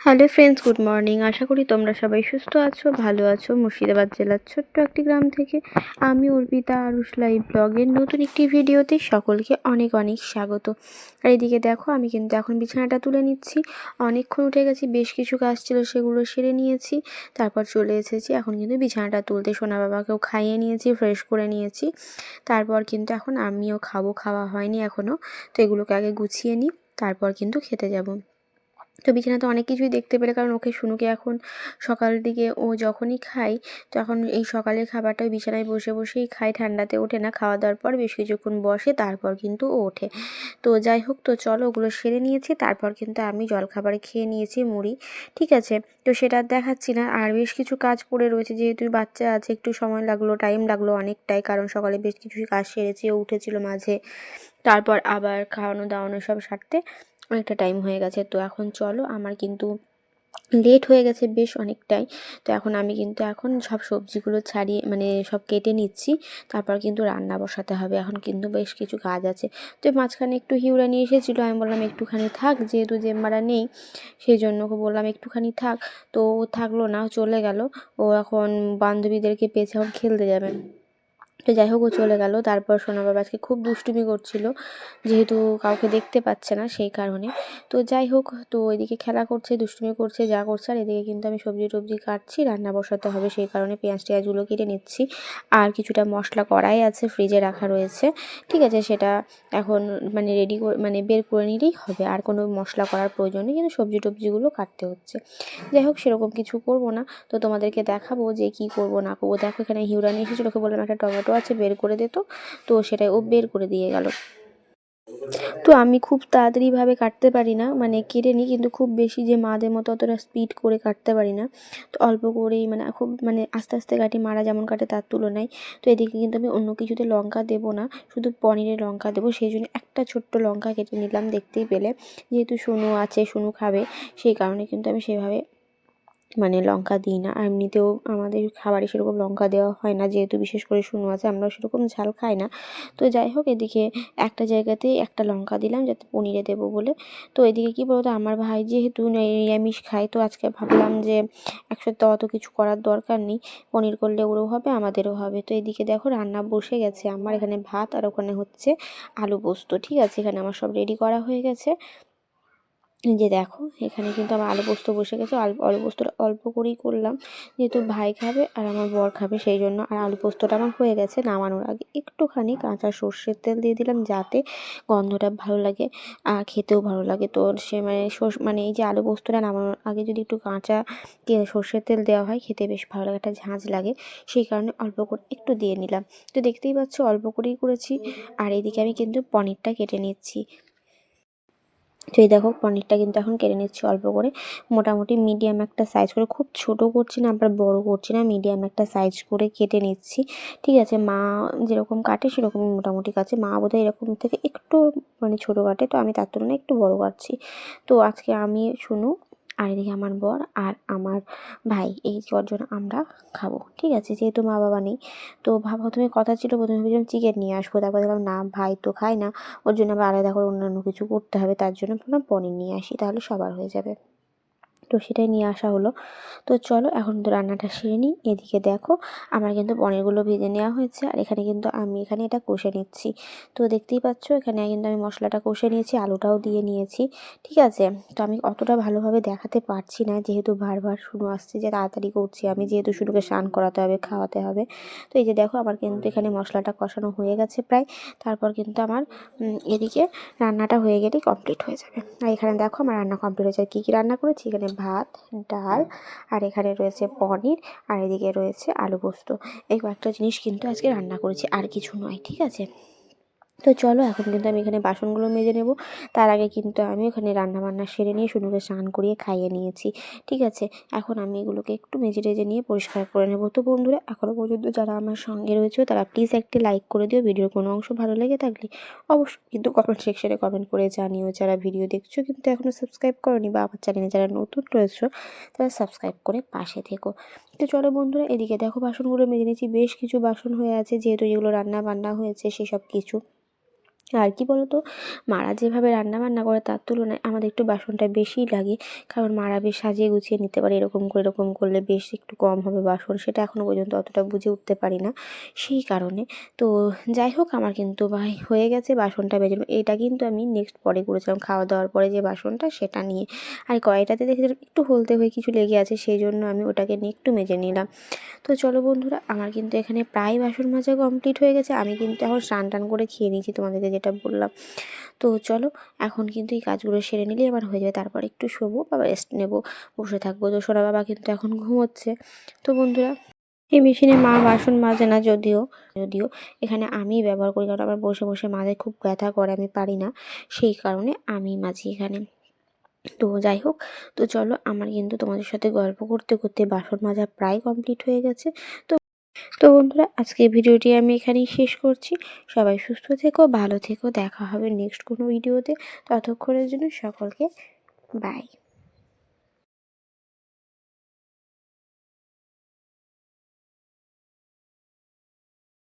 Hello friends, good morning. আশা করি তোমরা সবাই সুস্থ আছো, ভালো আছো। মুর্শিদাবাদ জেলার ছোট্ট একটি গ্রাম থেকে আমি অর্পিতা আরুষ লাইভ ব্লগের নতুন একটি ভিডিওতে সকলকে অনেক অনেক স্বাগত। আর এদিকে দেখো, আমি কিন্তু এখন বিছানাটা তুলে নিচ্ছি। অনেকক্ষণ উঠে গেছি, বেশ কিছু কাজ ছিল, সেগুলো সেরে নিয়েছি। তারপর চলে এসেছি, এখন কিন্তু বিছানাটা তুলতে সোনা বাবাকেও খাইয়ে নিয়েছি ফ্রেশ করে নিয়েছি। তারপর কিন্তু এখন আমিও খাব, খাওয়া হয়নি এখনও তো এগুলোকে আগে গুছিয়ে নিই, তারপর কিন্তু খেতে যাব। তো বিছানাতে অনেক কিছুই দেখতে পেলে, কারণ ওকে শুনুকে এখন সকাল দিকে ও যখনই খায়, তখন এই সকালের খাবারটা বিছানায় বসে বসেই খায়, ঠান্ডাতে ওঠে না, খাওয়া দাওয়ার পর বেশ কিছুক্ষণ বসে, তারপর কিন্তু ও ওঠে। তো যাই হোক, তো চলো ওগুলো সেরে নিয়েছি, তারপর কিন্তু আমি জলখাবারে খেয়ে নিয়েছি মুড়ি, ঠিক আছে? তো সেটা দেখাচ্ছি না, আর বেশ কিছু কাজ পড়ে রয়েছে, যেহেতু বাচ্চা আছে, একটু সময় লাগল, টাইম লাগল অনেকটাই, কারণ সকালে বেশ কিছু কাজ সেরেছি ও উঠেছিল মাঝে, তারপর আবার খাওয়ানো দাওয়ানো সব সারতে অনেকটা টাইম হয়ে গেছে। তো এখন চলো, আমার কিন্তু লেট হয়ে গেছে বেশ অনেকটাই। তো এখন আমি কিন্তু এখন সব সবজিগুলো ছাড়িয়ে মানে সব কেটে নিচ্ছি। তারপর কিন্তু রান্না বসাতে হবে। এখন কিন্তু বেশ কিছু কাজ আছে। তো মাঝখানে একটু হিউড়া নিয়ে এসেছিল। আমি বললাম, একটুখানি থাক, যেহেতু জেম্মারা নেই সেই জন্য বললাম, একটুখানি থাক। তো থাকল না চলে গেল। ও এখন বান্ধবীদেরকে পেয়েছে, এখন খেলতে যাবে। তো যাই হোক ও চলে গেল। তারপর সোনা বাবা আজকে খুব দুষ্টুমি করছিল, যেহেতু কাউকে দেখতে পাচ্ছে না সেই কারণে। তো যাই হোক, তো ওইদিকে খেলা করছে, দুষ্টুমি করছে, যা করছে, আর এদিকে কিন্তু আমি সবজি টবজি কাটছি, রান্না বসাতে হবে সেই কারণে পেঁয়াজ টেয়াজগুলো কেটে নিচ্ছি। আর কিছুটা মশলা কড়াই আছে ফ্রিজে রাখা রয়েছে। ঠিক আছে, সেটা এখন মানে রেডি মানে বের করে নিলেই হবে। আর কোনো মশলা করার প্রয়োজন নেই, কিন্তু সবজি টবজিগুলো কাটতে হচ্ছে। যাই হোক, সেরকম কিছু করব না। তো তোমাদেরকে দেখাবো যে কি করব না করব। দেখো এখানে হিউরানি এসেছিল ওকে বললাম একটা টমেটো আছে, বের করে দিত তো। সেটাই ও বের করে দিয়ে গেল। তো আমি খুব তাড়াতাড়িভাবে কাটতে পারি না মানে কেটে নিই, কিন্তু খুব বেশি যে মাদের মতো অতটা স্পিড করে কাটতে পারি না। তো অল্প করেই মানে খুব মানে আস্তে আস্তে কাটি, মারা যেমন কাটে তার তুলনায়। তো এদিকে কিন্তু আমি অন্য কিছুতে লঙ্কা দেবো না, শুধু পনিরে লঙ্কা দেবো। সেই জন্য একটা ছোট্ট লঙ্কা কেটে নিলাম, দেখতেই পেলে। যেহেতু শুনু আছে শুনু খাবে, সেই কারণে কিন্তু আমি সেভাবে মানে লঙ্কা দিই না। আর এমনিতেও আমাদের খাবারে সেরকম লঙ্কা দেওয়া হয় না। যেহেতু বিশেষ করে শুনো আছে, আমরা সেরকম ঝাল খাই না। তো যাই হোক, এদিকে একটা জায়গাতেই একটা লঙ্কা দিলাম যাতে পনিরে দেবো বলে। তো এদিকে কী বলতো, আমার ভাই যেহেতু নিরামিষ খায়, তো আজকে ভাবলাম যে একসাথে অত কিছু করার দরকার নেই। পনির করলে ওরও হবে, আমাদেরও হবে। তো এদিকে দেখো রান্না বসে গেছে আমার। এখানে ভাত আর ওখানে হচ্ছে আলু পোস্ত, ঠিক আছে? এখানে আমার সব রেডি করা হয়ে গেছে। যে দেখো, এখানে কিন্তু আমার আলু পোস্ত বসে গেছে। আলু পোস্তটা অল্প করেই করলাম। যেহেতু ভাই খাবে আর আমার বর খাবে, সেই জন্য আর আলু পোস্তটা আমার হয়ে গেছে নামানোর আগে। একটুখানি কাঁচা সর্ষের তেল দিয়ে দিলাম যাতে গন্ধটা ভালো লাগে আর খেতেও ভালো লাগে। তো সে মানে মানে এই যে আলু পোস্তটা নামানোর আগে যদি একটু কাঁচা সর্ষের তেল দেওয়া হয়, খেতে বেশ ভালো লাগে, একটা ঝাঁঝ লাগে। সেই কারণে অল্প করে একটু দিয়ে নিলাম। তো দেখতেই পাচ্ছ, অল্প করেই করেছি। আর এদিকে আমি কিন্তু পনিরটা কেটে নিচ্ছি। তো এই দেখো, পনিরটা কিন্তু এখন কেটে নিচ্ছি অল্প করে। মোটামুটি মিডিয়াম একটা সাইজ করে, খুব ছোট করছি না, আবার বড় করছি না মিডিয়াম একটা সাইজ করে কেটে নিচ্ছি। ঠিক আছে, মা যেরকম কাটে সেরকমই মোটামুটি কাছে মা বোধহয় এরকম থেকে একটু মানে ছোটো কাটে, তো আমি তার তুলনায় একটু বড় কাটছি। তো আজকে আমি, শুনু আর এদিকে আমার বর আর আমার ভাই, এই চারজন আমরা খাব। ঠিক আছে, যেহেতু মা বাবা নেই, তো প্রথমে কথা ছিল, প্রথমে ভেবেছিলাম চিকেন নিয়ে আসব। তারপর দেখলাম, না, ভাই তো খায় না, ওর জন্য আবার আলাদা করে অন্যান্য কিছু করতে হবে, তার জন্য পনির নিয়ে আসি, তাহলে সবার হয়ে যাবে। তো সেটাই নিয়ে আসা হলো। তো চলো এখন তো রান্নাটা সেরে নিই। এদিকে দেখো আমার কিন্তু পনিরগুলো ভেজে নেওয়া হয়েছে আর এখানে কিন্তু আমি এখানে এটা কষে নিচ্ছি। তো দেখতেই পাচ্ছ এখানে কিন্তু আমি মশলাটা কষে নিয়েছি, আলুটাও দিয়ে নিয়েছি, ঠিক আছে? তো আমি অতটা ভালোভাবে দেখাতে পারছি না যেহেতু বারবার শুরু আসছে যে তাড়াতাড়ি করছি। আমি যেহেতু শুরুকে স্নান করাতে হবে, খাওয়াতে হবে। তো এই যে দেখো আমার কিন্তু এখানে মশলাটা কষানো হয়ে গেছে প্রায়। তারপর কিন্তু আমার এদিকে রান্নাটা হয়ে গেলেই কমপ্লিট হয়ে যাবে। আর এখানে দেখো আমার রান্না কমপ্লিট হয়ে যায় কী কী রান্না করেছি? এখানে ভাত ডাল আর এখানে রয়েছে পনির আর এদিকে রয়েছে আলু পোস্ত। এই কয়েকটা জিনিস কিন্তু আজকে রান্না করেছি আর কিছু নয় ঠিক আছে? তো চলো, এখন কিন্তু আমি এখানে বাসনগুলো মেজে নেব। তার আগে কিন্তু আমি ওখানে রান্নাবান্না সেরে নিয়ে শুনুকে স্নান করিয়ে খাইয়ে নিয়েছি, ঠিক আছে? এখন আমি এগুলোকে একটু মেজে টেজে নিয়ে পরিষ্কার করে নেব। তো বন্ধুরা এখনও পর্যন্ত যারা আমার সঙ্গে রয়েছে, তারা প্লিজ একটি লাইক করে দিও। ভিডিওর কোনো অংশ ভালো লেগে থাকলে অবশ্যই কিন্তু কমেন্ট সেকশনে কমেন্ট করে জানিও। যারা ভিডিও দেখছ কিন্তু এখনও সাবস্ক্রাইব করনি বা আমার চ্যানেলে যারা নতুন রয়েছে, তারা সাবস্ক্রাইব করে পাশে থেকো। তো চলো বন্ধুরা, এদিকে দেখো বাসনগুলো মেজে নিয়েছি। বেশ কিছু বাসন হয়ে আছে, যেহেতু যেগুলো রান্না বান্না হয়েছে সেসব কিছু। আর কি বলতো? মারা যেভাবে রান্না বান্না করে তার তুলনায় আমাদের একটু বাসনটা বেশিই লাগে। কারণ মারা বেশ সাজিয়ে গুছিয়ে নিতে পারে, এরকম করে, এরকম করলে বেশ একটু কম হবে বাসন। সেটা এখনও পর্যন্ত অতটা বুঝে উঠতে পারি না সেই কারণে। তো যাই হোক, আমার কিন্তু ভাই হয়ে গেছে বাসনটা বেজে এটা কিন্তু আমি নেক্সট পরে করেছিলাম। খাওয়া দাওয়ার পরে যে বাসনটা, সেটা নিয়ে। আর কড়াইটাতে দেখে একটু হলতে হয়ে কিছু লেগে আছে, সেই জন্য আমি ওটাকে নিয়ে একটু মেজে নিলাম। তো চলো বন্ধুরা, আমার কিন্তু এখানে প্রায় বাসন মাজা কমপ্লিট হয়ে গেছে। আমি কিন্তু এখন স্নান টান করে খেয়ে নিয়েছি তোমাদেরকে যেটা বললাম। তো চলো, এখন কিন্তু এই কাজগুলো সেরে নিলেই আমার হয়ে যাবে। তারপর একটু শোবো বা রেস্ট নেব। বসে থাকব। তো সোনা বাবা কিন্তু এখন ঘুমোচ্ছে। তো বন্ধুরা, এই মেশিনে মা বাসন মাজে না যদিও যদিও এখানে আমি ব্যবহার করি। কারণ আমার বসে বসে মাঝে খুব ব্যথা করে, আমি পারি না। সেই কারণে আমি মাঝি এখানে। তো যাই হোক, তো চলো, আমার কিন্তু তোমাদের সাথে গল্প করতে করতে বাসন মাজা প্রায় কমপ্লিট হয়ে গেছে। তো তো বন্ধুরা আজকে ভিডিওটি আমি এখানেই শেষ করছি। সবাই সুস্থ থেকো, ভালো থেকো, দেখা হবে নেক্সট কোনো ভিডিওতে। ততক্ষণের জন্য সকলকে বাই